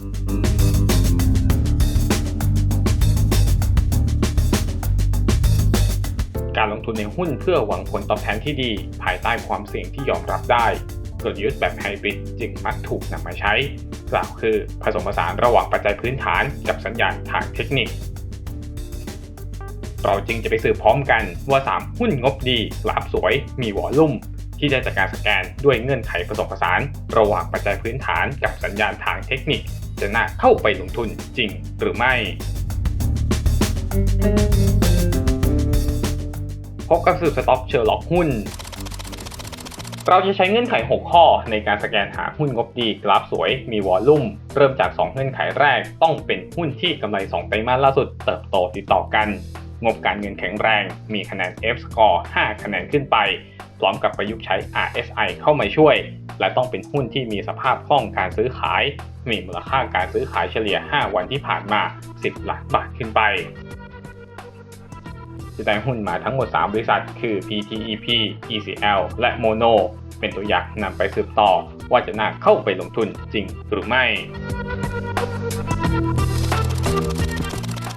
การลงทุนในหุ้นเพื่อหวังผลตอบแทนที่ดี ภายใต้ความเสี่ยงที่ยอมรับได้กลยุทธ์แบบไฮบริดจึงมักถูกนำมาใช้ กล่าวคือผสมผสานระหว่างปัจจัยพื้นฐานกับสัญญาณทางเทคนิค เราจึงจะไปสืบพร้อมกันว่า 3 หุ้นงบดีกราฟสวย มีวอลุ่ม ที่ได้จากการสแกนด้วยเงื่อนไขผสมผสาน ระหว่างปัจจัยพื้นฐานกับสัญญาณทางเทคนิค จะน่าเข้าไปลงทุนจริงหรือไม่ พบกับสืบสต็อกเชอร์ล็อกหุ้น เราจะใช้เงื่อนไข 6 ข้อในการสแกนหาหุ้นงบดีกราฟสวยมีวอลลุ่ม เริ่มจาก 2 เงื่อนไขแรก ต้องเป็นหุ้นที่กำไร 2 ไตรมาสล่าสุดเติบโตติดต่อกัน งบการเงินแข็งแรง มีคะแนน F score 5 คะแนนขึ้นไป พร้อมกับประยุกต์ใช้ RSI เข้ามาช่วย และต้องเป็นหุ้นที่มีสภาพคล่องการซื้อขาย มีมูลค่าการซื้อขายเฉลี่ย 5 วันที่ผ่านมา 10ล้านบาทขึ้นไปจะได้หุ้นมาทั้งหมด 3 บริษัท คือ PTEP ECL และ Mono เป็นตัวอย่างนำไปสืบต่อว่าจะน่าเข้าไปลงทุนจริงหรือไม่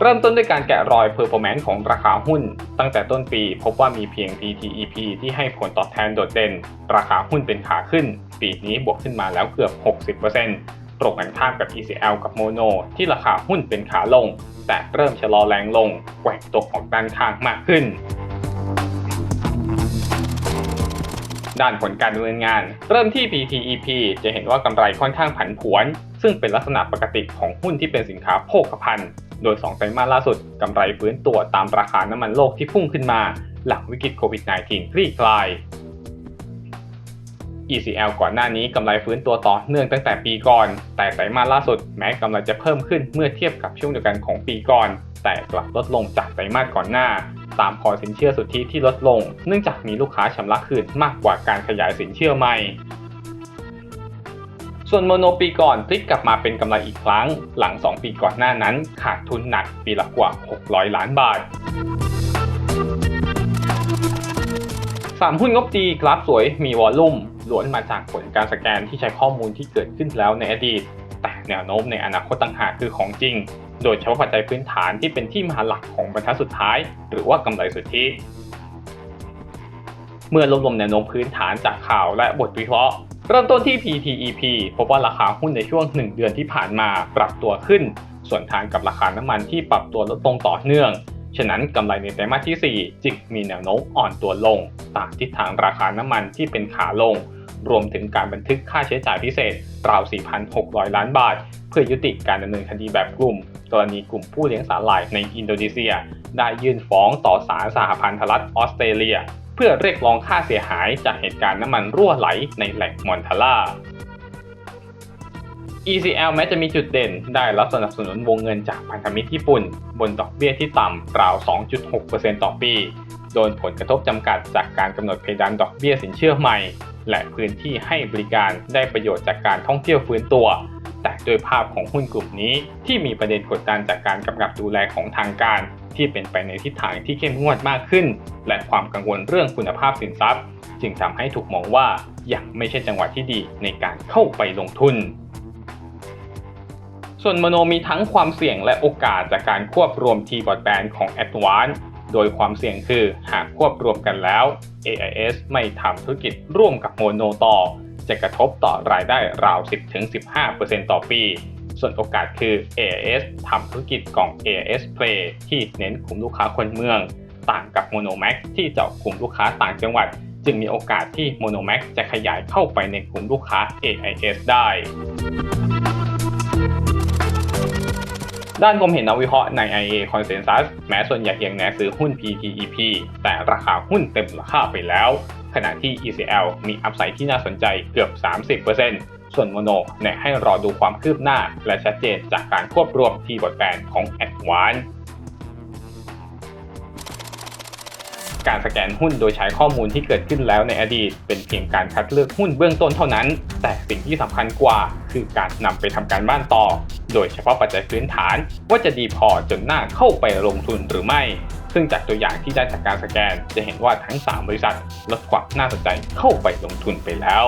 เริ่มต้นด้วยการแกะรอย performance ของราคาหุ้น ตั้งแต่ต้นปีพบว่ามีเพียง PTEP ที่ให้ผลตอบแทนโดดเด่น ราคาหุ้นเป็นขาขึ้น ปีนี้บวกขึ้นมาแล้วเกือบ 60%ตรงกันข้ามกับ ECL กับ Mono ที่ราคาหุ้นเป็นขาลง แต่เริ่มชะลอแรงลงแกว่งตัวออกด้านข้างมากขึ้น ด้านผลการดำเนินงาน เริ่มที่ PTEP จะเห็นว่ากำไรค่อนข้างผันผวน ซึ่งเป็นลักษณะปกติของหุ้นที่เป็นสินค้าโภคภัณฑ์ โดย 2 ไตรมาสล่าสุดกำไรฟื้นตัวตามราคาน้ำมันโลกที่พุ่งขึ้นมา หลังวิกฤตโควิด -19 คลี่คลาย ECL ก่อนหน้านี้กำไรฟื้นตัวต่อเนื่องตั้งแต่ปีก่อน แต่ไตรมาสล่าสุดแม้กำไรจะเพิ่มขึ้นเมื่อเทียบกับช่วงเดียวกันของปีก่อน แต่กลับลดลงจากไตรมาสก่อนหน้า ตามพอสินเชื่อสุทธิที่ลดลง เนื่องจากมีลูกค้าชำระคืนมากกว่าการขยายสินเชื่อใหม่ส่วนโมโนปีก่อนพลิกกลับมาเป็นกำไรอีกครั้ง หลัง 2 ปีก่อนหน้านั้นขาดทุนหนักปีละกว่า 600 ล้านบาท3หุ้นงบดีกราฟสวยมีวอลลุ่ม ล้วนมาจากผลการสแกนที่ใช้ข้อมูลที่เกิดขึ้นแล้วในอดีต แต่แนวโน้มในอนาคตต่างหากคือของจริง โดยเฉพาะปัจจัยพื้นฐานที่เป็นที่มาหลักของบรรทัดสุดท้าย หรือว่ากำไรสุทธิเมื่อรวบรวมแนวโน้มพื้นฐานจากข่าวและบทวิเคราะห์เริ่มต้นที่ PTEP พบว่าราคาหุ้นในช่วง 1 เดือนที่ผ่านมาปรับตัวขึ้น ส่วนทางกับราคาน้ำมันที่ปรับตัวลดลงต่อเนื่อง ฉะนั้นกำไรในไตรมาสที่ 4 จึงมีแนวโน้มอ่อนตัวลง ตามทิศทางราคาน้ำมันที่เป็นขาลง รวมถึงการบันทึกค่าใช้จ่ายพิเศษราว 4,600 ล้านบาท เพื่อยุติการดำเนินคดีแบบกลุ่ม กรณีกลุ่มผู้เลี้ยงสาหร่ายในอินโดนีเซีย ได้ยื่นฟ้องต่อศาลสหพันธรัฐออสเตรเลีย เพื่อเรียกร้องค่าเสียหายจากเหตุการณ์น้ำมันรั่วไหลในแหล่งมอนทาร่า ECL แม้จะมีจุดเด่น ได้รับสนับสนุนวงเงินจากพันธมิตรญี่ปุ่น บนดอกเบี้ยที่ต่ำราว 2.6%ต่อปี โดนผลกระทบจำกัดจากการกำหนดเพดานดอกเบี้ยสินเชื่อใหม่ และพื้นที่ให้บริการได้ประโยชน์จากการท่องเที่ยวฟื้นตัว แต่โดยภาพของหุ้นกลุ่มนี้ที่มีประเด็นกดดันจากการกำกับดูแลของทางการ ที่เป็นไปในทิศทางที่เข้มงวดมากขึ้น และความกังวลเรื่องคุณภาพสินทรัพย์ จึงทำให้ถูกมองว่ายังไม่ใช่จังหวะที่ดีในการเข้าไปลงทุน ส่วนโมโนมีทั้งความเสี่ยงและโอกาสจากการควบรวม T broadband ของ a d v a n c e โดยความเสี่ยงคือหากควบรวมกันแล้ว AIS ไม่ทำธุรกิจร่วมกับโมโนต่อ จะกระทบต่อรายได้ราว 10-15%ต่อปี ส่วนโอกาสคือ AIS ทำธุรกิจกล่อง AIS Play ที่เน้นกลุ่มลูกค้าคนเมือง ต่างกับ Monomax ที่เจาะกลุ่มลูกค้าต่างจังหวัด จึงมีโอกาสที่ Monomax จะขยายเข้าไปในกลุ่มลูกค้า AIS ได้ ด้านผมเห็นนักวิเคราะห์ใน IA Consensus แม้ส่วนใหญ่ยังแนะซื้อหุ้น PTEP แต่ราคาหุ้นเต็มราคาไปแล้ว ขณะที่ ECL มีอัพไซด์ที่น่าสนใจเกือบ 30%ส่วนโมโนแนะให้รอดูความคืบหน้า และชัดเจนจากการควบรวมที่บทแบนของ Advance การสแกนหุ้นโดยใช้ข้อมูลที่เกิดขึ้นแล้วในอดีต เป็นเพียงการคัดเลือกหุ้นเบื้องต้นเท่านั้น แต่สิ่งที่สำคัญกว่า คือการนำไปทำการบ้านต่อ โดยเฉพาะปัจจัยพื้นฐาน ว่าจะดีพอจนน่าเข้าไปลงทุนหรือไม่ ซึ่งจากตัวอย่างที่ได้จากการสแกน จะเห็นว่าทั้ง 3 บริษัทลดความน่าสนใจเข้าไปลงทุนไปแล้ว